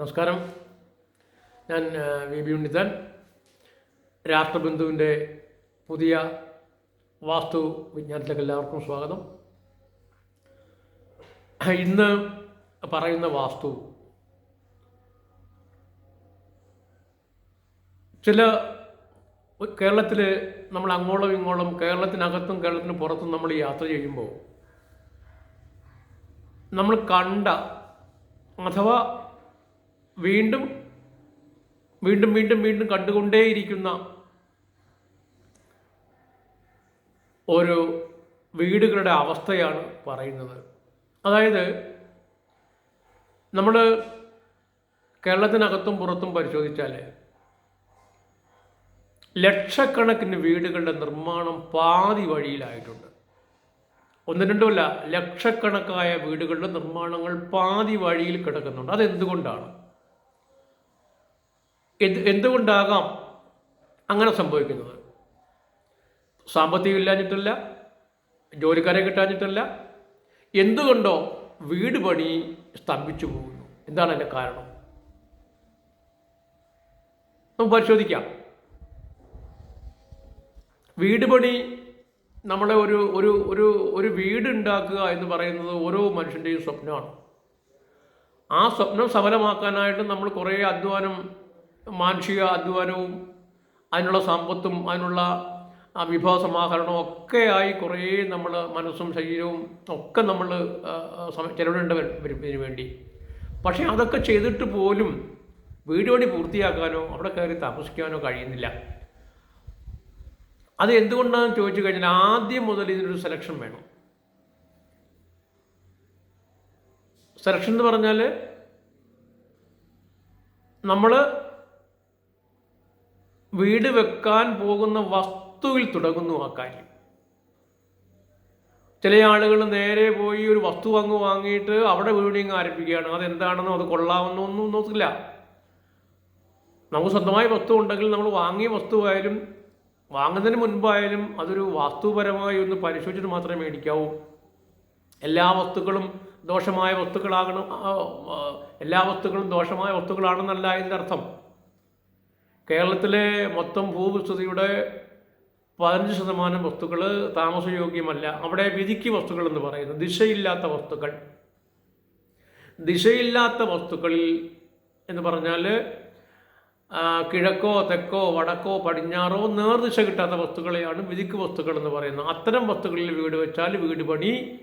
നമസ്കാരം. ഞാൻ V. B. Unnithan. രാഷ്ട്രബന്ധുവിന്റെ പുതിയ വാസ്തു വിജ്ഞാനത്തിലേക്ക് എല്ലാവർക്കും സ്വാഗതം. ഇന്ന് പറയുന്ന വാസ്തു ചില കേരളത്തിൽ നമ്മൾ അങ്ങോളം ഇങ്ങോളം കേരളത്തിനകത്തും കേരളത്തിന് പുറത്തും നമ്മൾ യാത്ര ചെയ്യുമ്പോൾ നമ്മൾ കണ്ട അഥവാ വീണ്ടും വീണ്ടും വീണ്ടും വീണ്ടും കണ്ടുകൊണ്ടേയിരിക്കുന്ന ഒരു വീടുകളുടെ അവസ്ഥയാണ് പറയുന്നത്. അതായത് നമ്മൾ കേരളത്തിനകത്തും പുറത്തും പരിശോധിച്ചാൽ ലക്ഷക്കണക്കിന് വീടുകളുടെ നിർമ്മാണം പാതി വഴിയിലായിട്ടുണ്ട്. ഒന്ന് രണ്ടുമല്ല ലക്ഷക്കണക്കായ വീടുകളുടെ നിർമ്മാണങ്ങൾ പാതി വഴിയിൽ കിടക്കുന്നുണ്ട്. അതെന്തുകൊണ്ടാണ്? എന്ത് എന്തുകൊണ്ടാകാം അങ്ങനെ സംഭവിക്കുന്നത്? സാമ്പത്തികം ഇല്ലാഞ്ഞിട്ടല്ല ജോലിക്കാരെ കിട്ടാഞ്ഞിട്ടല്ല എന്തുകൊണ്ടോ വീട് പണി സ്തംഭിച്ചു പോകുന്നു. എന്താണ് അതിന്റെ കാരണം? നമുക്ക് പരിശോധിക്കാം. വീട് പണി നമ്മളെ ഒരു ഒരു ഒരു ഒരു വീട് ഉണ്ടാക്കുക എന്ന് പറയുന്നത് ഓരോ മനുഷ്യന്റെയും സ്വപ്നമാണ്. ആ സ്വപ്നം സഫലമാക്കാനായിട്ട് നമ്മൾ കുറേ അധ്വാനം മാനുഷിക അധ്വാനവും അതിനുള്ള സമ്പത്തും അതിനുള്ള ആ വിഭവ സമാഹരണവും ആയി കുറേ നമ്മൾ മനസ്സും ശരീരവും ഒക്കെ നമ്മൾ ചിലവിടേണ്ട വരും വേണ്ടി. പക്ഷേ അതൊക്കെ ചെയ്തിട്ട് പോലും വീട് പണി പൂർത്തിയാക്കാനോ അവിടെ കയറി താമസിക്കാനോ കഴിയുന്നില്ല. അത് എന്തുകൊണ്ടാണെന്ന് ചോദിച്ചു കഴിഞ്ഞാൽ ആദ്യം മുതൽ ഇതിനൊരു സെലക്ഷൻ വേണം. സെലക്ഷൻ എന്ന് പറഞ്ഞാൽ നമ്മൾ വീട് വെക്കാൻ പോകുന്ന വസ്തുവിൽ തുടങ്ങുന്നു ആ കാര്യം. ചില ആളുകൾ നേരെ പോയി ഒരു വസ്തു അങ്ങ് വാങ്ങിയിട്ട് അവിടെ വീടിങ് ആരംഭിക്കുകയാണ്. അതെന്താണെന്നോ അത് കൊള്ളാമെന്നോ ഒന്നും നോക്കില്ല. നമുക്ക് സ്വന്തമായ വസ്തു ഉണ്ടെങ്കിൽ നമ്മൾ വാങ്ങിയ വസ്തുവായാലും വാങ്ങുന്നതിന് മുൻപായാലും അതൊരു വാസ്തുപരമായി ഒന്ന് പരിശോധിച്ചിട്ട് മാത്രമേ മേടിക്കാവൂ. എല്ലാ വസ്തുക്കളും ദോഷമായ വസ്തുക്കളാകണം എല്ലാ വസ്തുക്കളും ദോഷമായ വസ്തുക്കളാണെന്നല്ല ഇതിന്റെ അർത്ഥം. കേരളത്തിലെ മൊത്തം ഭൂവിസ്തൃതിയുടെ പതിനഞ്ച് ശതമാനം വസ്തുക്കൾ താമസയോഗ്യമല്ല. അവിടെ വിധിക്ക് വസ്തുക്കൾ എന്ന് പറയുന്നത് ദിശയില്ലാത്ത വസ്തുക്കൾ. ദിശയില്ലാത്ത വസ്തുക്കളിൽ എന്ന് പറഞ്ഞാൽ കിഴക്കോ തെക്കോ വടക്കോ പടിഞ്ഞാറോ നേർദിശ കിട്ടാത്ത വസ്തുക്കളെയാണ് വിധിക്ക് വസ്തുക്കൾ എന്ന് പറയുന്നത്. അത്തരം വസ്തുക്കളിൽ വീട് വെച്ചാൽ വീട് പണി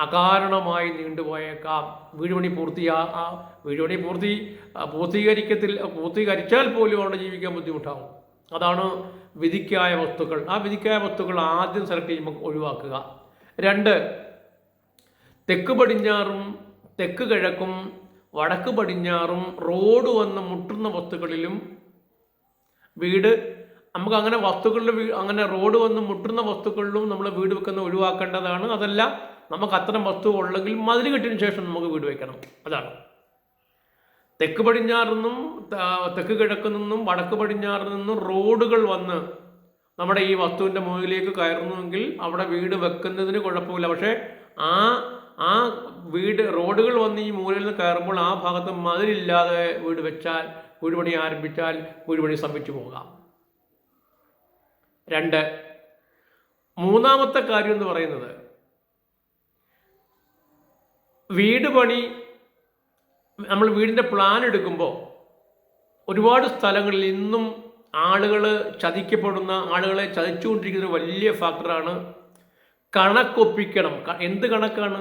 അകാരണമായി നീണ്ടുപോയേക്കാം. വീടുപണി പൂർത്തിയാ ആ വീടുപണി പൂർത്തി പൂർത്തീകരിക്കത്തിൽ പൂർത്തീകരിച്ചാൽ പോലും അവിടെ ജീവിക്കാൻ ബുദ്ധിമുട്ടാവും. അതാണ് വിധിക്കായ വസ്തുക്കൾ. ആ വിധിക്കായ വസ്തുക്കൾ ആദ്യം സെലക്ട് ചെയ്യുമ്പോൾ ഒഴിവാക്കുക. രണ്ട് തെക്ക് പടിഞ്ഞാറും തെക്ക് കിഴക്കും വടക്ക് പടിഞ്ഞാറും റോഡ് വന്ന് മുട്ടുന്ന വസ്തുക്കളിലും വീട് നമുക്ക് അങ്ങനെ വസ്തുക്കളിൽ അങ്ങനെ റോഡ് വന്ന് മുട്ടുന്ന വസ്തുക്കളിലും നമ്മൾ വീട് വെക്കുന്ന ഒഴിവാക്കേണ്ടതാണ്. അതല്ല നമുക്ക് അത്തരം വസ്തു ഉള്ളെങ്കിൽ മതിൽ കെട്ടിയതിന് ശേഷം നമുക്ക് വീട് വയ്ക്കണം അതാണ്. തെക്ക് പടിഞ്ഞാറ് നിന്നും തെക്ക് കിഴക്ക് നിന്നും വടക്ക് പടിഞ്ഞാറ് നിന്നും റോഡുകൾ വന്ന് നമ്മുടെ ഈ വസ്തുവിന്റെ മുകളിലേക്ക് കയറുന്നുവെങ്കിൽ അവിടെ വീട് വെക്കുന്നതിന് കുഴപ്പമില്ല. പക്ഷേ ആ ആ വീട് റോഡുകൾ വന്ന് ഈ മൂലയിൽ നിന്ന് കയറുമ്പോൾ ആ ഭാഗത്ത് മതിലില്ലാതെ വീട് വെച്ചാൽ വീട് പണി ആരംഭിച്ചാൽ വീട് പണി സംഭിച്ചു പോകാം. രണ്ട് മൂന്നാമത്തെ കാര്യം എന്ന് പറയുന്നത് വീട് പണി നമ്മൾ വീടിന്റെ പ്ലാൻ എടുക്കുമ്പോൾ ഒരുപാട് സ്ഥലങ്ങളിൽ ഇന്നും ആളുകൾ ചതിക്കപ്പെടുന്ന ആളുകളെ ചതിച്ചുകൊണ്ടിരിക്കുന്ന ഒരു വലിയ ഫാക്ടറാണ് കണക്കൊപ്പിക്കണം. എന്ത് കണക്കാണ്?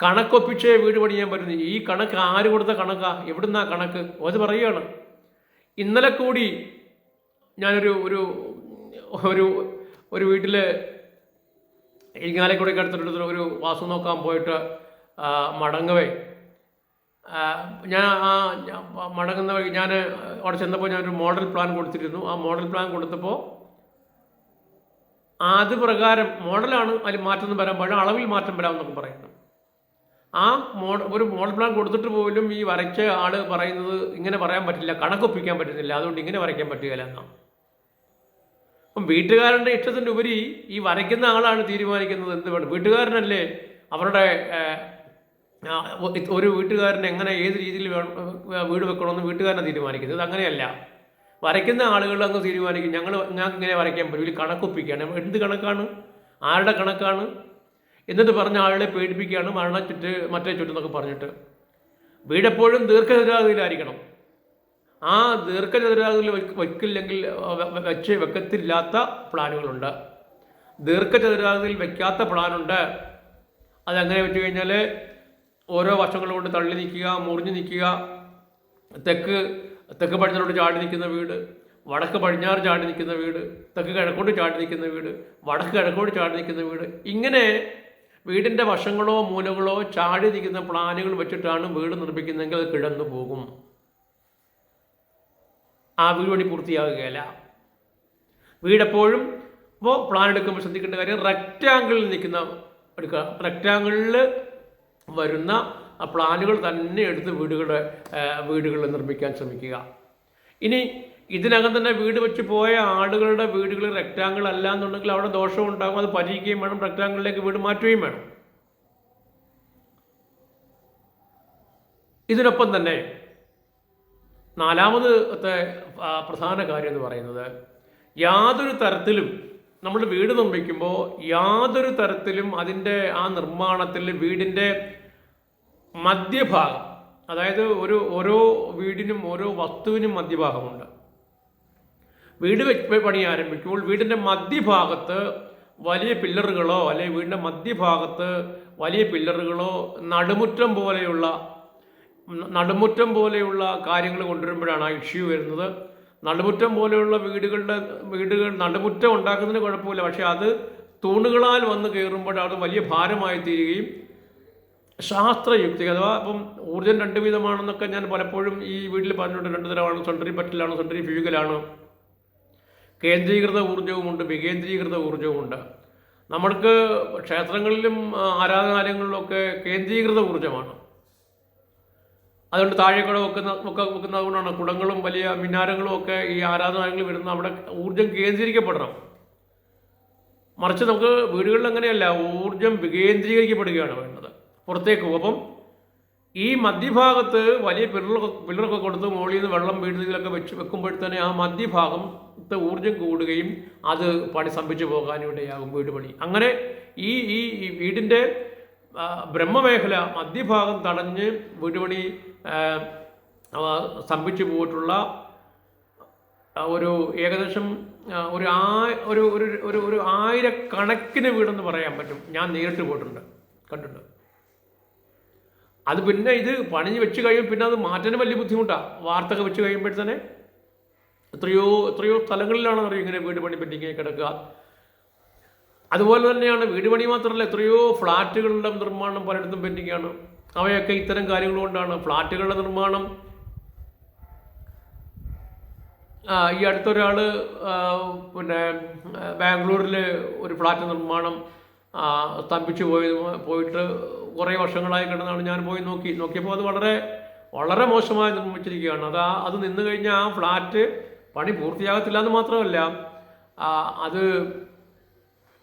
കണക്കൊപ്പിച്ചേ വീട് പണിയാൻ പറ്റുന്നത് ഈ കണക്ക് ആര് കൊടുത്ത കണക്കാ? എവിടുന്നാ കണക്ക്? അത് പറയുകയാണ് ഇന്നലെ കൂടി ഞാനൊരു ഒരു ഒരു ഒരു വീട്ടിൽ ഇരിങ്ങാലക്കുടയ്ക്ക് അടുത്തിട്ട് ഒരു വാസു നോക്കാൻ പോയിട്ട് മടങ്ങവേ. ഞാൻ ആ മടങ്ങുന്ന വഴി ഞാൻ അവിടെ ചെന്നപ്പോൾ ഞാനൊരു മോഡൽ പ്ലാൻ കൊടുത്തിരുന്നു. ആ മോഡൽ പ്ലാൻ കൊടുത്തപ്പോൾ അത് പ്രകാരം മോഡലാണ് അതിൽ മാറ്റം വരാൻ പാടില്ല അളവിൽ മാറ്റം വരാമെന്നൊക്കെ പറയുന്നു. ആ മോഡ ഒരു മോഡൽ പ്ലാൻ കൊടുത്തിട്ട് പോലും ഈ വരച്ച ആൾ പറയുന്നത് ഇങ്ങനെ പറയാൻ പറ്റില്ല കണക്കൊപ്പിക്കാൻ പറ്റുന്നില്ല. അതുകൊണ്ട് ഇങ്ങനെ വരയ്ക്കാൻ പറ്റുകയില്ല എന്നാണ്. അപ്പം വീട്ടുകാരന്റെ ഇഷ്ടത്തിന്റെ ഉപരി ഈ വരയ്ക്കുന്ന ആളാണ് തീരുമാനിക്കുന്നത് എന്ത് വേണം? വീട്ടുകാരനല്ലേ? അവരുടെ ഒരു വീട്ടുകാരൻ എങ്ങനെ ഏത് രീതിയിൽ വീട് വെക്കണമെന്ന് വീട്ടുകാരനെ തീരുമാനിക്കുന്നത്. അങ്ങനെയല്ല. വരയ്ക്കുന്ന ആളുകൾ അങ്ങ് തീരുമാനിക്കും. ഞങ്ങൾ ഞങ്ങൾക്ക് ഇങ്ങനെ വരയ്ക്കാൻ പറ്റും. ഇതിൽ കണക്കൊപ്പിക്കുകയാണ്. എന്ത് കണക്കാണ്? ആരുടെ കണക്കാണ്? എന്നിട്ട് പറഞ്ഞ ആളുകളെ പേടിപ്പിക്കുകയാണ്. മരണ ചുറ്റ് മറ്റേ ചുറ്റെന്നൊക്കെ പറഞ്ഞിട്ട്. വീടെപ്പോഴും ദീർഘചതുരാകൃതിയിലായിരിക്കണം ആ ദീർഘചതുരാകൃതിയിൽ വയ്ക്കില്ലെങ്കിൽ വെച്ച് വെക്കത്തില്ലാത്ത പ്ലാനുകളുണ്ട്. ദീർഘചതുരാകൃതിയിൽ വെക്കാത്ത പ്ലാനുണ്ട്. അതെങ്ങനെ വെച്ച് കഴിഞ്ഞാൽ ഓരോ വശങ്ങൾ കൊണ്ട് തള്ളി നിൽക്കുക മുറിഞ്ഞ് നിൽക്കുക. തെക്ക് തെക്ക് പടിഞ്ഞാറോട്ട് ചാടി നിൽക്കുന്ന വീട് വടക്ക് പടിഞ്ഞാറ് ചാടി നിൽക്കുന്ന വീട് തെക്ക് കിഴക്കോട്ട് ചാടി നിൽക്കുന്ന വീട് വടക്ക് കിഴക്കോട്ട് ചാടി നിൽക്കുന്ന വീട്. ഇങ്ങനെ വീടിന്റെ വശങ്ങളോ മൂലകളോ ചാടി നിൽക്കുന്ന പ്ലാനുകൾ വെച്ചിട്ടാണ് വീട് നിർമ്മിക്കുന്നതെങ്കിൽ അത് കിടന്നു പോകും. ആ വീട് പണി പൂർത്തിയാകുകയില്ല. വീടെപ്പോഴും ഇപ്പോൾ പ്ലാൻ എടുക്കുമ്പോൾ ശ്രദ്ധിക്കേണ്ട കാര്യം റെക്റ്റാങ്കിളിൽ നിൽക്കുന്ന എടുക്കുക. റെക്റ്റാങ്കിളിൽ വരുന്ന പ്ലാനുകൾ തന്നെ എടുത്ത് വീടുകളുടെ വീടുകൾ നിർമ്മിക്കാൻ ശ്രമിക്കുക. ഇനി ഇതിനകം തന്നെ വീട് വെച്ച് പോയ ആളുകളുടെ വീടുകൾ റെക്റ്റാങ്കിൾ അല്ല എന്നുണ്ടെങ്കിൽ അവിടെ ദോഷം ഉണ്ടാകും. അത് പരിഹരിക്കുകയും വേണം. റെക്റ്റാങ്കിളിലേക്ക് വീട് മാറ്റുകയും വേണം. ഇതിനൊപ്പം തന്നെ നാലാമത്തെ പ്രധാന കാര്യം എന്ന് പറയുന്നത് യാതൊരു തരത്തിലും നമ്മൾ വീട് നിർമ്മിക്കുമ്പോൾ യാതൊരു തരത്തിലും അതിന്റെ ആ നിർമ്മാണത്തിൽ വീടിന്റെ മധ്യഭാഗം അതായത് ഒരു ഓരോ വീടിനും ഓരോ വസ്തുവിനും മധ്യഭാഗമുണ്ട്. വീട് പണി ആരംഭിക്കുമ്പോൾ വീടിന്റെ മധ്യഭാഗത്ത് വലിയ പില്ലറുകളോ അല്ലെങ്കിൽ വീടിന്റെ മധ്യഭാഗത്ത് വലിയ പില്ലറുകളോ നടുമുറ്റം പോലെയുള്ള നടുമുറ്റം പോലെയുള്ള കാര്യങ്ങൾ കൊണ്ടുവരുമ്പോഴാണ് ആ ഇഷ്യൂ വരുന്നത്. നടുമുറ്റം പോലെയുള്ള വീടുകളുടെ വീടുകൾ നടുമുറ്റം ഉണ്ടാക്കുന്നതിന് കുഴപ്പമില്ല. പക്ഷേ അത് തൂണുകളാൽ വന്ന് കയറുമ്പോൾ അത് വലിയ ഭാരമായി തീരുകയും ശാസ്ത്രയുക്തി അഥവാ ഇപ്പം ഊർജം രണ്ട് വിധമാണെന്നൊക്കെ ഞാൻ പലപ്പോഴും ഈ വീട്ടിൽ പറഞ്ഞിട്ടുണ്ട്. രണ്ട് തരമാണ്. സെൻട്രി പറ്റിലാണ് സെൻട്രി ഫ്യൂഗലാണ്. കേന്ദ്രീകൃത ഊർജവുമുണ്ട് വികേന്ദ്രീകൃത ഊർജവുമുണ്ട്. നമ്മൾക്ക് ക്ഷേത്രങ്ങളിലും ആരാധനാലയങ്ങളിലൊക്കെ കേന്ദ്രീകൃത ഊർജമാണ്. അതുകൊണ്ട് താഴെക്കുട വെക്കുന്ന ഒക്കെ വെക്കുന്നത് കൊണ്ടാണ് കുടങ്ങളും വലിയ മിനാരങ്ങളും ഒക്കെ ഈ ആരാധനാലയങ്ങളിൽ വരുന്ന അവിടെ ഊർജം കേന്ദ്രീകരിക്കപ്പെടണം. മറിച്ച് നമുക്ക് വീടുകളിൽ അങ്ങനെയല്ല ഊർജം വികേന്ദ്രീകരിക്കപ്പെടുകയാണ് വേണ്ടത്. പുറത്തേക്ക് അപ്പം ഈ മധ്യഭാഗത്ത് വലിയ പിള്ളറൊക്കെ പിള്ളറൊക്കെ കൊടുത്ത് മുകളിൽ നിന്ന് വെള്ളം വീടുകളിലൊക്കെ വെച്ച് വെക്കുമ്പോഴത്തേനെ ആ മധ്യഭാഗത്തെ ഊർജം കൂടുകയും അത് പണി സംഭിച്ചു പോകാനിടയാകും വീട് പണി. അങ്ങനെ ഈ ഈ വീടിന്റെ ബ്രഹ്മമേഖല മധ്യഭാഗം തടഞ്ഞ് വീട് പണി ആ, ആ, സ്തംഭിച്ചു പോയിട്ടുള്ള ഒരു ഏകദേശം ഒരു ആ ഒരു ഒരു ഒരു ഒരു ആയിരക്കണക്കിന് വീടെന്ന് പറയാൻ പറ്റും. ഞാൻ നേരിട്ട് പോയിട്ടുണ്ട് കണ്ടിട്ടുണ്ട്. അത് പിന്നെ ഇത് പണിഞ്ഞ് വെച്ച് കഴിയും പിന്നെ അത് മാറ്റാൻ വലിയ ബുദ്ധിമുട്ടാണ് വാർത്തൊക്കെ വെച്ച് കഴിയുമ്പോഴത്തേനെ എത്രയോ എത്രയോ സ്ഥലങ്ങളിലാണ് അറിയും ഇങ്ങനെ വീട് പണി പെൻഡിങ് കിടക്കുക. അതുപോലെ തന്നെയാണ് വീട് പണി മാത്രമല്ല എത്രയോ ഫ്ലാറ്റുകളുടെ നിർമ്മാണം പലയിടത്തും പെൻഡിങ് ആണ് അവയൊക്കെ ഇത്തരം കാര്യങ്ങൾ കൊണ്ടാണ് ഫ്ലാറ്റുകളുടെ നിർമ്മാണം. ഈ അടുത്തൊരാൾ പിന്നെ ബാംഗ്ലൂരിൽ ഒരു ഫ്ലാറ്റ് നിർമ്മാണം സ്തംഭിച്ചു പോയി പോയിട്ട് കുറേ വർഷങ്ങളായി കിടന്നാണ് ഞാൻ പോയി നോക്കി. നോക്കിയപ്പോൾ അത് വളരെ വളരെ മോശമായി നിർമ്മിച്ചിരിക്കുകയാണ്. അത് അത് നിന്ന് കഴിഞ്ഞാൽ ആ ഫ്ലാറ്റ് പണി പൂർത്തിയാകത്തില്ല എന്ന് മാത്രമല്ല അത്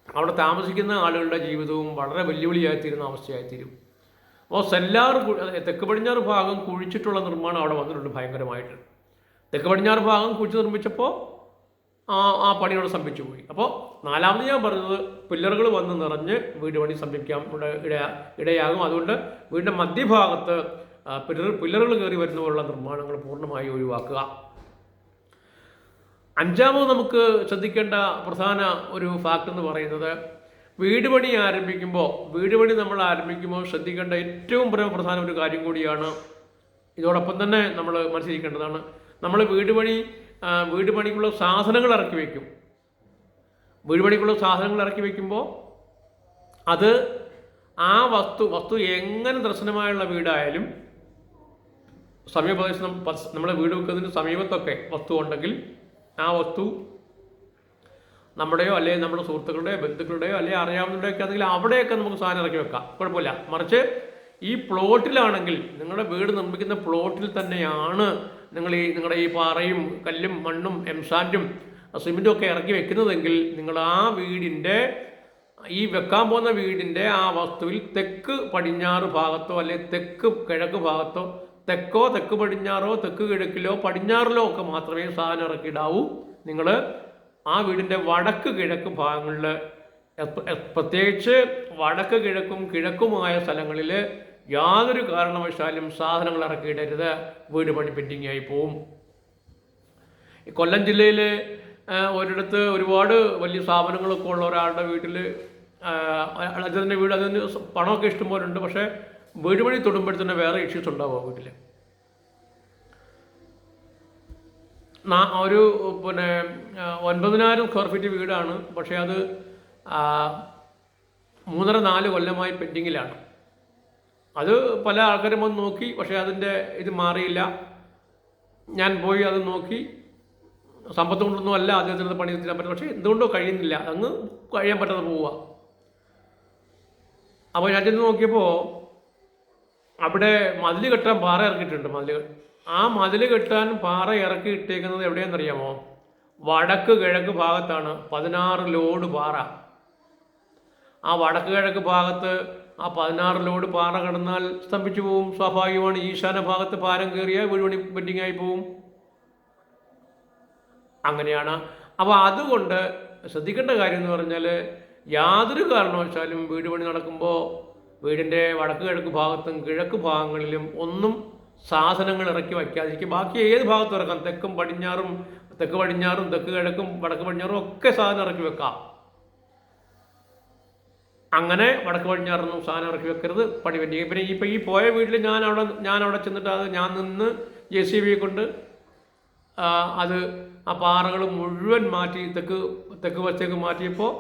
അവിടെ താമസിക്കുന്ന ആളുകളുടെ ജീവിതവും വളരെ വെല്ലുവിളിയായിത്തീരുന്ന അവസ്ഥയായിത്തീരും. അപ്പോൾ സെല്ലാർ തെക്ക് പടിഞ്ഞാറ് ഭാഗം കുഴിച്ചിട്ടുള്ള നിർമ്മാണം അവിടെ വന്നിട്ടുണ്ട് ഭയങ്കരമായിട്ട്. തെക്ക് പടിഞ്ഞാറ് ഭാഗം കുഴിച്ച് നിർമ്മിച്ചപ്പോൾ ആ ആ പണിയോട് സംഭവിച്ചു പോയി. അപ്പോൾ നാലാമത് ഞാൻ പറഞ്ഞത് പില്ലറുകൾ വന്ന് നിറഞ്ഞ് വീട് പണി സ്തംഭിക്കാൻ ഇടയാ ഇടയാകും. അതുകൊണ്ട് വീടിന്റെ മധ്യഭാഗത്ത് പില്ലർ പില്ലറുകൾ കയറി വരുന്ന പോലുള്ള നിർമ്മാണങ്ങൾ പൂർണമായി ഒഴിവാക്കുക. അഞ്ചാമത് നമുക്ക് ശ്രദ്ധിക്കേണ്ട പ്രധാന ഒരു ഫാക്ട് എന്ന് പറയുന്നത് വീട് പണി ആരംഭിക്കുമ്പോൾ വീട് പണി നമ്മൾ ആരംഭിക്കുമ്പോൾ ശ്രദ്ധിക്കേണ്ട ഏറ്റവും പ്ര- പ്രധാന ഒരു കാര്യം കൂടിയാണ് ഇതോടൊപ്പം തന്നെ നമ്മൾ മനസ്സിലിരിക്കേണ്ടതാണ്. നമ്മൾ വീട് പണി വീട് പണിക്കുള്ള സാധനങ്ങൾ ഇറക്കി വയ്ക്കും വീട് പണിക്കുള്ള സാധനങ്ങൾ ഇറക്കി വയ്ക്കുമ്പോൾ അത് ആ വസ്തു വസ്തു എങ്ങനെ ദർശനമായുള്ള വീടായാലും സമീപപ്രദേശം നമ്മൾ വീട് വെക്കുന്നതിന് സമീപത്തൊക്കെ വസ്തു ഉണ്ടെങ്കിൽ ആ വസ്തു നമ്മുടെയോ അല്ലെങ്കിൽ നമ്മുടെ സുഹൃത്തുക്കളുടെയോ ബന്ധുക്കളുടെയോ അല്ലെങ്കിൽ അറിയാവുന്നവരുടെയോ ഒക്കെ ആണെങ്കിൽ അവിടെയൊക്കെ നമുക്ക് സാധനം ഇറക്കി വെക്കാം. കുഴപ്പമില്ല. മറിച്ച് ഈ പ്ലോട്ടിലാണെങ്കിൽ നിങ്ങളുടെ വീട് നിർമ്മിക്കുന്ന പ്ലോട്ടിൽ തന്നെയാണ് നിങ്ങൾ ഈ നിങ്ങളുടെ ഈ പാറയും കല്ലും മണ്ണും എംസാന്റും സിമെന്റും ഒക്കെ ഇറക്കി വെക്കുന്നതെങ്കിൽ നിങ്ങൾ ആ വീടിന്റെ ഈ വെക്കാൻ പോകുന്ന വീടിന്റെ ആ വസ്തുവിൽ തെക്ക് പടിഞ്ഞാറ് ഭാഗത്തോ അല്ലെങ്കിൽ തെക്ക് കിഴക്ക് ഭാഗത്തോ തെക്കോ തെക്ക് പടിഞ്ഞാറോ തെക്ക് കിഴക്കിലോ പടിഞ്ഞാറിലോ ഒക്കെ മാത്രമേ സാധനം ഇറക്കിയിടാവൂ നിങ്ങൾ ആ വീടിന്റെ വടക്ക് കിഴക്ക് ഭാഗങ്ങളിൽ പ്രത്യേകിച്ച് വടക്ക് കിഴക്കും കിഴക്കുമായ സ്ഥലങ്ങളിൽ യാതൊരു കാരണവശാലും സാധനങ്ങൾ ഇറക്കിയിടരുത്. വീട് പണി പെൻഡിങ്ങായി പോവും. കൊല്ലം ജില്ലയിൽ ഒരിടത്ത് ഒരുപാട് വലിയ സ്ഥാപനങ്ങളൊക്കെ ഉള്ള ഒരാളുടെ വീട്ടിൽ അദ്ദേഹത്തിന്റെ വീട് അതിന് പണമൊക്കെ ഇഷ്ടംപോലെ ഉണ്ട് പക്ഷേ വീട് പണി തൊടുമ്പോഴത്തേന് വേറെ ഇഷ്യൂസ് ഉണ്ടാവും ആ വീട്ടിൽ ഒരു പിന്നെ ഒൻപതിനായിരം സ്ക്വയർ ഫീറ്റ് വീടാണ്. പക്ഷേ അത് മൂന്നര നാല് കൊല്ലമായി പെൻഡിങ്ങിലാണ്. അത് പല ആൾക്കാരും വന്ന് നോക്കി പക്ഷേ അതിന്റെ ഇത് മാറിയില്ല. ഞാൻ പോയി അത് നോക്കി. സമ്പത്ത് കൊണ്ടൊന്നും അല്ല അദ്ദേഹത്തിന് പണി തീരാൻ പറ്റും പക്ഷേ എന്തുകൊണ്ടോ കഴിയുന്നില്ല. അങ്ങ് കഴിയാൻ പറ്റാതെ പോവുക. അപ്പോൾ ഞാൻ ചെന്ന് നോക്കിയപ്പോൾ അവിടെ മതിൽ കെട്ടാൻ പാറ ഇറക്കിയിട്ടുണ്ട് മതിൽ ആ മതിൽ കെട്ടാൻ പാറ ഇറക്കി ഇട്ടേക്കുന്നത് എവിടെയെന്നറിയാമോ? വടക്ക് കിഴക്ക് ഭാഗത്താണ് പതിനാറ് ലോഡ് പാറ. ആ വടക്ക് കിഴക്ക് ഭാഗത്ത് ആ പതിനാറ് ലോഡ് പാറ കിടന്നാൽ സ്തംഭിച്ചു പോവും. സ്വാഭാവികമാണ് ഈശാന ഭാഗത്ത് പാരം കയറിയാൽ വീടുപണി പെൻഡിങ് ആയി പോവും. അങ്ങനെയാണ്. അപ്പോൾ അതുകൊണ്ട് ശ്രദ്ധിക്കേണ്ട കാര്യം എന്ന് പറഞ്ഞാൽ യാതൊരു കാരണവശാലും വീട് പണി നടക്കുമ്പോൾ വീടിന്റെ വടക്ക് കിഴക്ക് ഭാഗത്തും കിഴക്ക് ഭാഗങ്ങളിലും ഒന്നും സാധനങ്ങൾ ഇറക്കി വയ്ക്കാതിരിക്കും ബാക്കി ഏത് ഭാഗത്തും ഇറക്കാം. തെക്കും പടിഞ്ഞാറും തെക്ക് പടിഞ്ഞാറും തെക്ക് കിഴക്കും വടക്ക് പടിഞ്ഞാറും ഒക്കെ സാധനം ഇറക്കി വെക്കാം. അങ്ങനെ വടക്ക് പടിഞ്ഞാറൊന്നും സാധനം ഇറക്കി വെക്കരുത്. പണി പറ്റി പിന്നെ ഇപ്പം ഈ പോയ വീട്ടിൽ ഞാൻ അവിടെ ഞാൻ അവിടെ ചെന്നിട്ട് അത് ഞാൻ നിന്ന് ജെ സി ബി കൊണ്ട് അത് ആ പാറകൾ മുഴുവൻ മാറ്റി തെക്ക് തെക്ക് വശത്തേക്ക് മാറ്റിയപ്പോൾ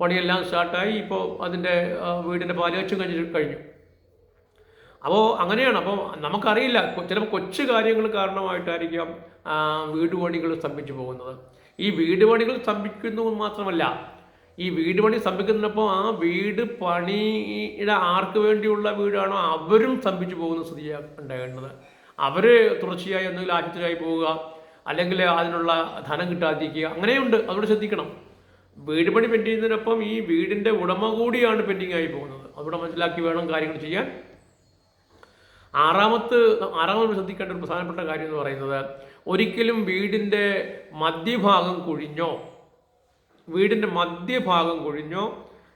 പണിയെല്ലാം സ്റ്റാർട്ടായി. ഇപ്പോൾ അതിന്റെ വീടിന്റെ പാലുകച്ചും കഴിഞ്ഞ് കഴിഞ്ഞു. അപ്പോൾ അങ്ങനെയാണ്. അപ്പോൾ നമുക്കറിയില്ല. ചിലപ്പോൾ കൊച്ചു കാര്യങ്ങൾ കാരണമായിട്ടായിരിക്കാം വീട് സ്തംഭിച്ചു പോകുന്നത്. ഈ വീട് പണികൾ സ്തംഭിക്കുന്നു മാത്രമല്ല ഈ വീട് പണി സ്തംഭിക്കുന്നപ്പോൾ ആ വീട് പണിയുടെ ആർക്ക് വേണ്ടിയുള്ള വീടാണോ അവരും സ്തംഭിച്ചു പോകുന്ന സ്ഥിതിയാണ് ഉണ്ടാകേണ്ടത്. അവർ തുടർച്ചയായി എന്തെങ്കിലും ആശുപത്രിയായി പോവുക അല്ലെങ്കിൽ അതിനുള്ള ധനം കിട്ടാതിരിക്കുക അങ്ങനെയുണ്ട്. അതുകൊണ്ട് ശ്രദ്ധിക്കണം. വീട് പണി പെൻഡിങ്ങിനൊപ്പം ഈ വീടിന്റെ ഉടമ കൂടിയാണ് പെൻഡിങ് ആയി പോകുന്നത്. അതുകൂടെ മനസ്സിലാക്കി വേണം കാര്യങ്ങൾ ചെയ്യാൻ. ആറാമത്ത് ആറാമത് ശ്രദ്ധിക്കേണ്ട ഒരു പ്രധാനപ്പെട്ട കാര്യം എന്ന് പറയുന്നത് ഒരിക്കലും വീടിന്റെ മധ്യഭാഗം കുഴിഞ്ഞോ വീടിന്റെ മധ്യഭാഗം കുഴിഞ്ഞോ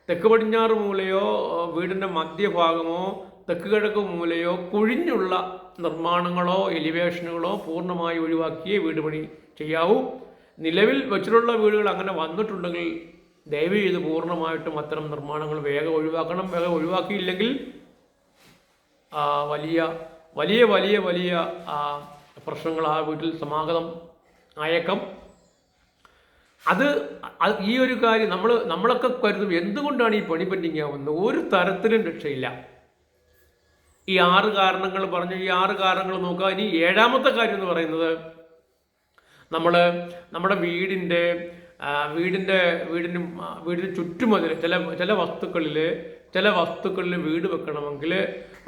തെക്ക് പടിഞ്ഞാറ് മൂലയോ വീടിന്റെ മധ്യഭാഗമോ തെക്ക് കിഴക്ക് മൂലയോ കുഴിഞ്ഞുള്ള നിർമ്മാണങ്ങളോ എലിവേഷനുകളോ പൂർണമായി ഒഴിവാക്കിയേ വീട് പണി ചെയ്യാവൂ. നിലവിൽ വെച്ചിട്ടുള്ള വീടുകൾ അങ്ങനെ വന്നിട്ടുണ്ടെങ്കിൽ ദയവ് ചെയ്ത് പൂർണമായിട്ടും അത്തരം നിർമ്മാണങ്ങൾ വേഗം ഒഴിവാക്കണം. വേഗം ഒഴിവാക്കിയില്ലെങ്കിൽ വലിയ വലിയ വലിയ വലിയ പ്രശ്നങ്ങൾ ആ വീട്ടിൽ സമാഗതം അയക്കം അത് ഈ ഒരു കാര്യം നമ്മൾ നമ്മളൊക്കെ കരുതും എന്തുകൊണ്ടാണ് ഈ പണി പെൻഡിങ് ആവുന്നത്? ഒരു തരത്തിലും രക്ഷയില്ല. ഈ ആറ് കാരണങ്ങൾ പറഞ്ഞു ഈ ആറ് കാരണങ്ങൾ നോക്കുക. ഇനി ഏഴാമത്തെ കാര്യം എന്ന് പറയുന്നത് നമ്മൾ നമ്മുടെ വീടിന്റെ വീടിന്റെ വീടിന് വീടിന് ചുറ്റുമതിൽ ചില ചില വസ്തുക്കളിൽ ചില വസ്തുക്കളിൽ വീട് വെക്കണമെങ്കിൽ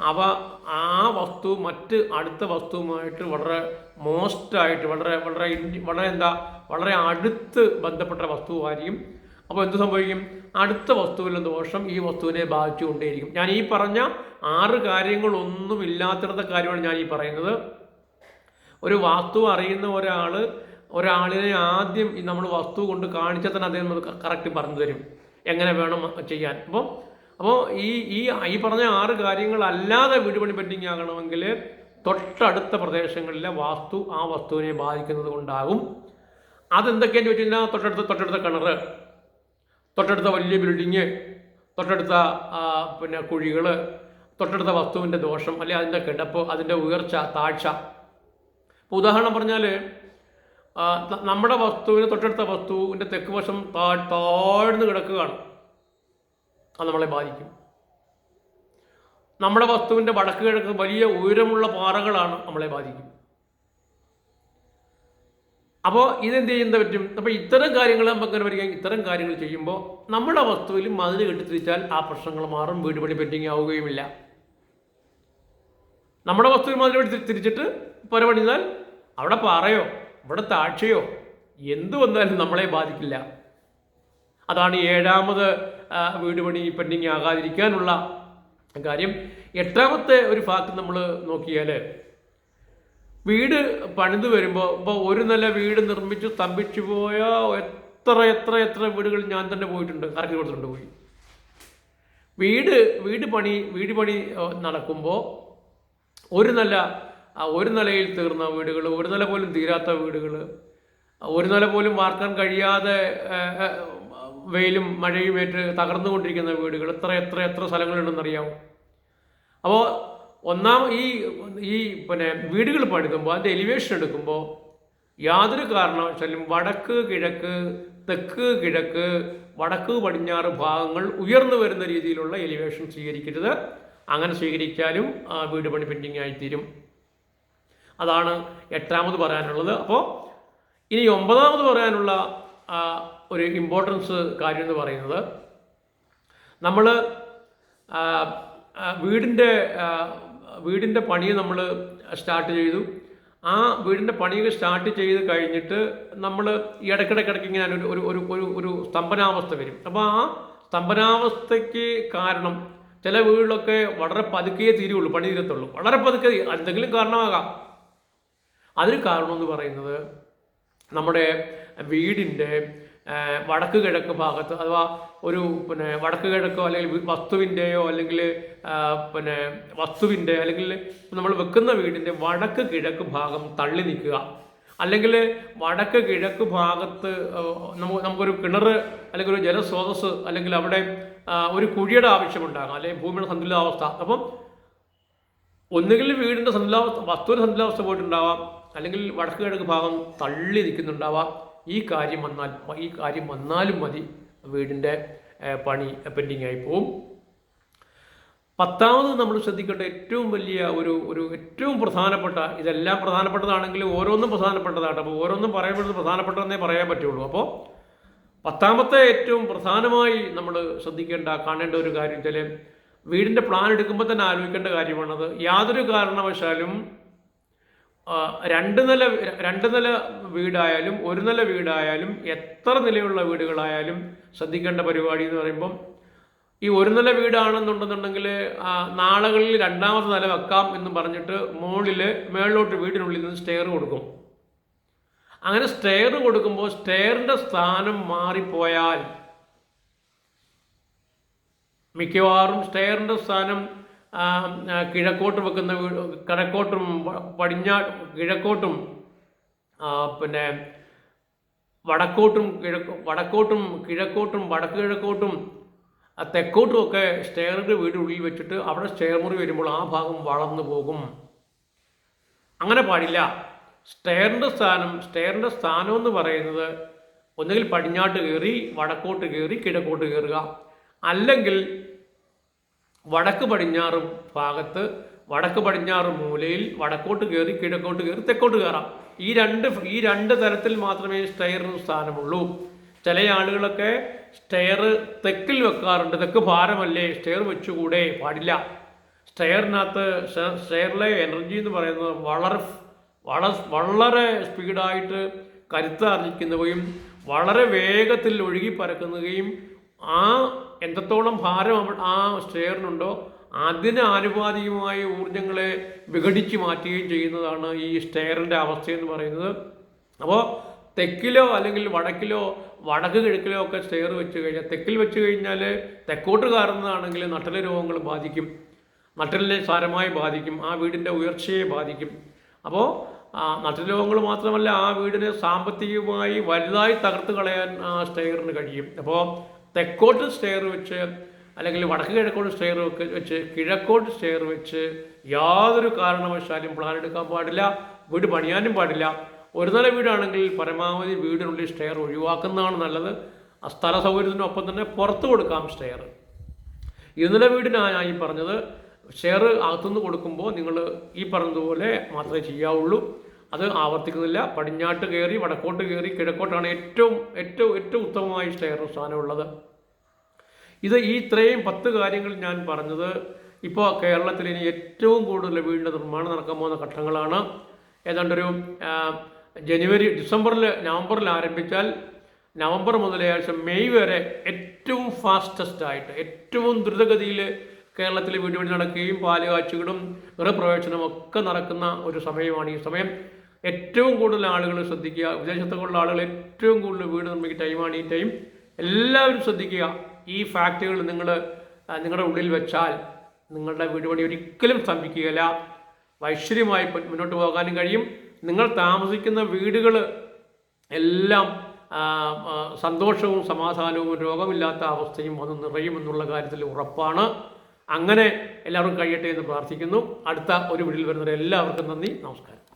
അവ ആ വസ്തു മറ്റ് അടുത്ത വസ്തുവുമായിട്ട് വളരെ മോസ്റ്റായിട്ട് വളരെ വളരെ വളരെ എന്താ വളരെ അടുത്ത് ബന്ധപ്പെട്ട വസ്തുവായിരിക്കും. അപ്പോൾ എന്ത് സംഭവിക്കും? അടുത്ത വസ്തുവിലെ ദോഷം ഈ വസ്തുവിനെ ബാധിച്ചുകൊണ്ടേയിരിക്കും. ഞാൻ ഈ പറഞ്ഞ ആറ് കാര്യങ്ങളൊന്നും ഇല്ലാത്തിടത്ത കാര്യമാണ് ഞാൻ ഈ പറയുന്നത്. ഒരു വാസ്തു അറിയുന്ന ഒരാൾ ഒരാളിനെ ആദ്യം നമ്മൾ വസ്തു കൊണ്ട് കാണിച്ചാൽ തന്നെ അദ്ദേഹം കറക്റ്റ് പറഞ്ഞു തരും എങ്ങനെ വേണം ചെയ്യാൻ. അപ്പോൾ അപ്പോൾ ഈ ഈ ഈ പറഞ്ഞ ആറ് കാര്യങ്ങളല്ലാതെ വീട് പണി പെൻഡിങ് ആകണമെങ്കിൽ തൊട്ടടുത്ത പ്രദേശങ്ങളിലെ വാസ്തു ആ വസ്തുവിനെ ബാധിക്കുന്നത് കൊണ്ടാകും. അതെന്തൊക്കെയെന്ന് വെച്ച് കഴിഞ്ഞാൽ തൊട്ടടുത്ത തൊട്ടടുത്ത കിണർ തൊട്ടടുത്ത വലിയ ബിൽഡിങ് തൊട്ടടുത്ത പിന്നെ കുഴികൾ തൊട്ടടുത്ത വസ്തുവിന്റെ ദോഷം അല്ലെങ്കിൽ അതിന്റെ കിടപ്പ് അതിന്റെ ഉയർച്ച താഴ്ച. ഇപ്പോൾ ഉദാഹരണം പറഞ്ഞാൽ നമ്മുടെ വസ്തുവിന് തൊട്ടടുത്ത വസ്തുവിന്റെ തെക്ക് വശം താഴ്ന്നു കിടക്കുകയാണ്. അത് നമ്മളെ ബാധിക്കും. നമ്മുടെ വസ്തുവിന്റെ വടക്ക് കിഴക്ക് വലിയ ഉയരമുള്ള പാറകളാണ് നമ്മളെ ബാധിക്കും. അപ്പോൾ ഇതെന്ത് ചെയ്യുന്ന പറ്റും? അപ്പോൾ ഇത്തരം കാര്യങ്ങൾ നമുക്ക് അങ്ങനെ വരിക ഇത്തരം കാര്യങ്ങൾ ചെയ്യുമ്പോൾ നമ്മുടെ വസ്തുവിൽ മതിൽ കെട്ടിത്തിരിച്ചാൽ ആ പ്രശ്നങ്ങൾ മാറും വീട് പണി പെൻഡിങ് ആവുകയുമില്ല. നമ്മുടെ വസ്തുവിൽ മതിൽ കെട്ടി തിരിച്ചിട്ട് പുരപണിതാൽ അവിടെ പാറയോ അവിടെ താഴ്ചയോ എന്തു വന്നാലും നമ്മളെ ബാധിക്കില്ല. അതാണ് ഏഴാമത് വീട് പണി പെൻഡിങ് ആകാതിരിക്കാനുള്ള കാര്യം. എട്ടാമത്തെ ഒരു ഫാക്ട് നമ്മൾ നോക്കിയാൽ വീട് പണിത് വരുമ്പോൾ ഇപ്പോൾ ഒരു നില വീട് നിർമ്മിച്ച് സ്തംഭിച്ചു പോയ എത്ര എത്ര എത്ര വീടുകൾ ഞാൻ തന്നെ പോയിട്ടുണ്ട് കറക്കി കൊടുത്തിട്ടുണ്ട് പോയി. വീട് വീട് പണി വീട് പണി നടക്കുമ്പോൾ ഒരു നില ഒരു നിലയിൽ തീർന്ന വീടുകൾ ഒരു നില പോലും തീരാത്ത വീടുകൾ ഒരു നില പോലും വാർക്കാൻ കഴിയാതെ വെയിലും മഴയും ഏറ്റ് തകർന്നുകൊണ്ടിരിക്കുന്ന വീടുകൾ എത്ര എത്ര എത്ര സ്ഥലങ്ങളുണ്ടെന്നറിയാമോ അപ്പോൾ ഒന്നാം ഈ ഈ പിന്നെ വീടുകൾ പണിതുമ്പോൾ അതിന്റെ എലിവേഷൻ എടുക്കുമ്പോൾ യാതൊരു കാരണവശാലും വടക്ക് കിഴക്ക് തെക്ക് കിഴക്ക് വടക്ക് പടിഞ്ഞാറ് ഭാഗങ്ങൾ ഉയർന്നു വരുന്ന രീതിയിലുള്ള എലിവേഷൻ സ്വീകരിക്കരുത്. അങ്ങനെ സ്വീകരിച്ചാലും ആ, വീട് പണി പെൻഡിങ് ആയിത്തീരും. അതാണ് എട്ടാമത് പറയാനുള്ളത്. അപ്പോൾ ഇനി ഒമ്പതാമത് പറയാനുള്ള ഒരു ഇമ്പോർട്ടൻസ് കാര്യം എന്ന് പറയുന്നത്. നമ്മൾ വീടിന്റെ വീടിന്റെ പണി നമ്മൾ സ്റ്റാർട്ട് ചെയ്തു. ആ വീടിന്റെ പണിയൊക്കെ സ്റ്റാർട്ട് ചെയ്ത് കഴിഞ്ഞിട്ട് നമ്മൾ ഇടയ്ക്കിടയ്ക്കിടയ്ക്ക് ഇങ്ങനെ ഒരു ഒരു ഒരു ഒരു സ്തംഭനാവസ്ഥ വരും. അപ്പോൾ ആ സ്തംഭനാവസ്ഥയ്ക്ക് കാരണം ചില വീടുകളൊക്കെ വളരെ പതുക്കെ തീരുള്ളൂ പണി തീരത്തുള്ളൂ. വളരെ പതുക്കെ എന്തെങ്കിലും കാരണമാകാം. അതിന് കാരണം എന്ന് പറയുന്നത് നമ്മുടെ വീടിന്റെ വടക്ക് കിഴക്ക് ഭാഗത്ത് അഥവാ ഒരു പിന്നെ വടക്ക് കിഴക്കോ അല്ലെങ്കിൽ വസ്തുവിന്റെയോ അല്ലെങ്കിൽ പിന്നെ വസ്തുവിന്റെ അല്ലെങ്കിൽ നമ്മൾ വെക്കുന്ന വീടിന്റെ വടക്ക് കിഴക്ക് ഭാഗം തള്ളി നിൽക്കുക. അല്ലെങ്കിൽ വടക്ക് കിഴക്ക് ഭാഗത്ത് നമുക്ക് നമുക്കൊരു കിണർ അല്ലെങ്കിൽ ഒരു ജലസ്രോതസ് അല്ലെങ്കിൽ അവിടെ ഒരു കുഴിയുടെ ആവശ്യമുണ്ടാകാം. അല്ലെങ്കിൽ ഭൂമിയുടെ സന്തുലിതാവസ്ഥ. അപ്പം ഒന്നുകിൽ വീടിന്റെ സന്തുലാവസ്ഥ വസ്തുവിന്റെ സന്തുലാവസ്ഥ പോയിട്ടുണ്ടാവാം. അല്ലെങ്കിൽ വടക്ക് കിഴക്ക് ഭാഗം തള്ളി നിൽക്കുന്നുണ്ടാവാം. ഈ കാര്യം വന്നാൽ ഈ കാര്യം വന്നാലും മതി. വീടിന്റെ പണി പെൻഡിങ് ആയി പോവും. പത്താമത് നമ്മൾ ശ്രദ്ധിക്കേണ്ട ഏറ്റവും വലിയ ഒരു ഒരു ഏറ്റവും പ്രധാനപ്പെട്ട ഇതെല്ലാം പ്രധാനപ്പെട്ടതാണെങ്കിലും ഓരോന്നും പ്രധാനപ്പെട്ടതാണ്. അപ്പോൾ ഓരോന്നും പറയപ്പെടുന്നത് പ്രധാനപ്പെട്ടതെന്നേ പറയാൻ പറ്റുള്ളൂ. അപ്പോൾ പത്താമത്തെ ഏറ്റവും പ്രധാനമായി നമ്മൾ ശ്രദ്ധിക്കേണ്ട കാണേണ്ട ഒരു കാര്യം വെച്ചാൽ വീടിന്റെ പ്ലാൻ എടുക്കുമ്പോൾ തന്നെ ആലോചിക്കേണ്ട കാര്യമാണത്. യാതൊരു കാരണവശാലും രണ്ട് നില രണ്ട് നില വീടായാലും ഒരു നില വീടായാലും എത്ര നിലയുള്ള വീടുകളായാലും ശ്രദ്ധിക്കേണ്ട പരിപാടി എന്ന് പറയുമ്പം ഈ ഒരു നില വീടാണെന്നുണ്ടെന്നുണ്ടെങ്കിൽ നാളുകളിൽ രണ്ടാമത്തെ നില വെക്കാം എന്ന് പറഞ്ഞിട്ട് മുകളിൽ മേളിലോട്ട് വീടിനുള്ളിൽ നിന്ന് സ്റ്റെയർ കൊടുക്കും. അങ്ങനെ സ്റ്റെയർ കൊടുക്കുമ്പോൾ സ്റ്റെയറിന്റെ സ്ഥാനം മാറിപ്പോയാൽ മിക്കവാറും സ്റ്റെയറിന്റെ സ്ഥാനം കിഴക്കോട്ട് വെക്കുന്ന വീട് കിഴക്കോട്ടും പടിഞ്ഞാ കിഴക്കോട്ടും പിന്നെ വടക്കോട്ടും കിഴക്ക് വടക്കോട്ടും കിഴക്കോട്ടും വടക്ക് കിഴക്കോട്ടും തെക്കോട്ടും ഒക്കെ സ്റ്റെയറിന്റെ വീടിനുള്ളിൽ വെച്ചിട്ട് അവിടെ സ്റ്റെയർ മുറി വരുമ്പോൾ ആ ഭാഗം വളർന്നു പോകും. അങ്ങനെ പാടില്ല. സ്റ്റെയറിന്റെ സ്ഥാനം സ്റ്റെയറിന്റെ സ്ഥാനം എന്ന് പറയുന്നത് ഒന്നുകിൽ പടിഞ്ഞാട്ട് കയറി വടക്കോട്ട് കയറി കിഴക്കോട്ട് കയറുക. അല്ലെങ്കിൽ വടക്ക് പടിഞ്ഞാറ് ഭാഗത്ത് വടക്ക് പടിഞ്ഞാറ് മൂലയിൽ വടക്കോട്ട് കയറി കിഴക്കോട്ട് കയറി തെക്കോട്ട് കയറാം. ഈ രണ്ട് ഈ രണ്ട് തരത്തിൽ മാത്രമേ സ്റ്റെയറിന് സ്ഥാനമുള്ളൂ. ചില ആളുകളൊക്കെ സ്റ്റെയർ തെക്കിൽ വെക്കാറുണ്ട്. തെക്ക് ഭാരമല്ലേ? സ്റ്റെയർ വെച്ചുകൂടെ? പാടില്ല. സ്റ്റെയറിനകത്ത് സ്റ്റെയറിലെ എനർജി എന്ന് പറയുന്നത് വളരെ വളരെ വളരെ സ്പീഡായിട്ട് കരുത്താർജിക്കുന്നവയും വളരെ വേഗത്തിൽ ഒഴുകി പരക്കുന്നതുകയും ആ എന്തത്തോളം ഭാരം ആ സ്റ്റെയറിനുണ്ടോ അതിന് ആനുപാതികമായ ഊർജങ്ങളെ വിഘടിച്ച് മാറ്റുകയും ചെയ്യുന്നതാണ് ഈ സ്റ്റെയറിന്റെ അവസ്ഥയെന്ന് പറയുന്നത്. അപ്പോൾ തെക്കിലോ അല്ലെങ്കിൽ വടക്കിലോ വടക്ക് കിഴക്കിലോ ഒക്കെ സ്റ്റെയർ വെച്ച് കഴിഞ്ഞാൽ തെക്കിൽ വെച്ച് കഴിഞ്ഞാൽ തെക്കോട്ട് കയറുന്നതാണെങ്കിൽ നട്ടല രോഗങ്ങൾ ബാധിക്കും. നട്ടലിനെ സാരമായി ബാധിക്കും. ആ വീടിന്റെ ഉയർച്ചയെ ബാധിക്കും. അപ്പോൾ നട്ടൽ രോഗങ്ങൾ മാത്രമല്ല ആ വീടിനെ സാമ്പത്തികമായി വലുതായി തകർത്ത് കളയാൻ ആ സ്റ്റെയറിന് കഴിയും. അപ്പോൾ തെക്കോട്ട് സ്റ്റെയർ വെച്ച് അല്ലെങ്കിൽ വടക്ക് കിഴക്കോട്ട് സ്റ്റെയർ വെക്ക് വെച്ച് കിഴക്കോട്ട് സ്റ്റെയർ വെച്ച് യാതൊരു കാരണവശാലും പ്ലാൻ എടുക്കാൻ പാടില്ല വീട് പണിയാനും പാടില്ല. ഒരു നില വീടാണെങ്കിൽ പരമാവധി വീടിനുള്ളിൽ സ്റ്റെയർ ഒഴിവാക്കുന്നതാണ് നല്ലത്. ആ സ്ഥല സൗകര്യത്തിനൊപ്പം തന്നെ പുറത്ത് കൊടുക്കാം സ്റ്റെയർ ഇരുനില വീടിനായി പറഞ്ഞത്. ഷെയർ അകത്തുനിന്ന് കൊടുക്കുമ്പോൾ നിങ്ങൾ ഈ പറഞ്ഞതുപോലെ മാത്രമേ ചെയ്യാവുള്ളൂ. അത് ആവർത്തിക്കുന്നില്ല. പടിഞ്ഞാട്ട് കയറി വടക്കോട്ട് കയറി കിഴക്കോട്ടാണ് ഏറ്റവും ഏറ്റവും ഏറ്റവും ഉത്തമമായി സ്റ്റെയർ സ്ഥാനമുള്ളത് ഇത് ഈ ഇത്രയും പത്ത് കാര്യങ്ങൾ ഞാൻ പറഞ്ഞത് ഇപ്പോൾ കേരളത്തിൽ ഇനി ഏറ്റവും കൂടുതൽ വീടിന്റെ നിർമ്മാണം നടക്കാൻ പോകുന്ന ഘട്ടങ്ങളാണ്. ഏതാണ്ടൊരു ജനുവരി ഡിസംബറിൽ നവംബറിൽ ആരംഭിച്ചാൽ നവംബർ മുതൽ ഏകദേശം മെയ് വരെ ഏറ്റവും ഫാസ്റ്റസ്റ്റ് ആയിട്ട് ഏറ്റവും ദ്രുതഗതിയിൽ കേരളത്തിൽ വീട് വീട് നടക്കുകയും പാലുകാച്ചുകളും ഗൃഹപ്രവേശനവും ഒക്കെ നടക്കുന്ന ഒരു സമയമാണ് ഈ സമയം. ഏറ്റവും കൂടുതൽ ആളുകൾ ശ്രദ്ധിക്കുക. വിദേശത്തൊക്കെയുള്ള ആളുകൾ ഏറ്റവും കൂടുതൽ വീട് നിർമ്മിക്കുന്ന ടൈമാണ് ഈ ടൈം എല്ലാവരും ശ്രദ്ധിക്കുക. ഈ ഫാക്റ്റുകൾ നിങ്ങൾ നിങ്ങളുടെ ഉള്ളിൽ വെച്ചാൽ നിങ്ങളുടെ വീട് പണി ഒരിക്കലും സ്തംഭിക്കുകയില്ല. ഐശ്വര്യമായി മുന്നോട്ട് പോകാനും കഴിയും. നിങ്ങൾ താമസിക്കുന്ന വീടുകൾ എല്ലാം സന്തോഷവും സമാധാനവും രോഗമില്ലാത്ത അവസ്ഥയും വന്ന് നിറയുമെന്നുള്ള കാര്യത്തിൽ ഉറപ്പാണ്. അങ്ങനെ എല്ലാവർക്കും കഴിയട്ടെ എന്ന് പ്രാർത്ഥിക്കുന്നു. അടുത്ത ഒരു വീട്ടിൽ വരുന്നവരെ എല്ലാവർക്കും നന്ദി. നമസ്കാരം.